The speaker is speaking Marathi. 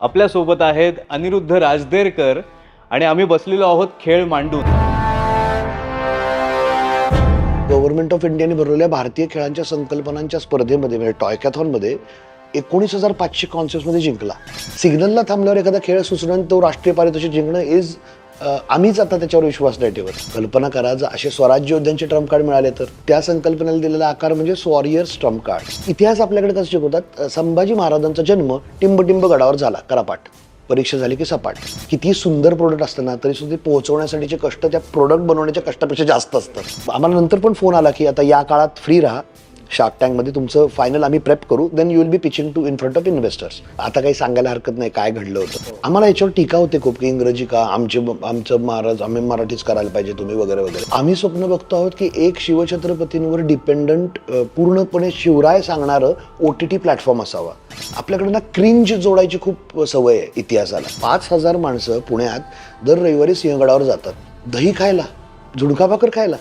आपल्यासोबत आहेत अनिरुद्ध राजदेरकर आणि आम्ही बसलेलो आहोत खेळ मांडून. गव्हर्नमेंट ऑफ इंडियाने भरवलेल्या भारतीय खेळांच्या संकल्पनांच्या स्पर्धेमध्ये म्हणजे टॉयकॅथॉनमध्ये एकोणीस हजार पाचशे कॉन्सेप्टमध्ये जिंकला. सिग्नलला थांबल्यावर एखादा खेळ सुचणं तो राष्ट्रीय पारितोषिक जिंकणं इज आम्हीच आता त्याच्यावर विश्वास नाही ठेवत. कल्पना करा जर असे स्वराज्य योद्ध्यांचे ट्रम्प कार्ड मिळाले तर. त्या संकल्पनेला दिलेला आकार म्हणजे स्वॉरियर्स ट्रम्प कार्ड इतिहास आपल्याकडे कसं शिकवतात? संभाजी महाराजांचा जन्म टिंबटिंब गडावर झाला करापाट. परीक्षा झाली की सपाट. किती सुंदर प्रोडक्ट असताना तरी सुद्धा पोहोचवण्यासाठीचे कष्ट त्या प्रोडक्ट बनवण्याच्या कष्टापेक्षा जास्त असतात. आम्हाला नंतर पण फोन आला की आता या काळात फ्री राहा. शार्क टँकमध्ये तुमचं फायनल आम्ही प्रेप करू then you will be pitching to in front of investors आता काही सांगायला हरकत नाही काय घडलं होतं. आम्हाला याच्यावर टीका होते खूप की इंग्रजी का आमचे आमचं महाराज आम्ही मराठीच करायला पाहिजे तुम्ही वगैरे वगैरे. आम्ही स्वप्न बघतो आहोत की एक शिवछत्रपतींवर डिपेंडंट पूर्णपणे शिवराय सांगणारं ओ टी टी प्लॅटफॉर्म असावा. आपल्याकडे ना क्रिंज जोडायची खूप सवय आहे इतिहासाला. पाच हजार माणसं पुण्यात दर रविवारी सिंहगडावर जातात. दही खायला झुणका भाकर खायला.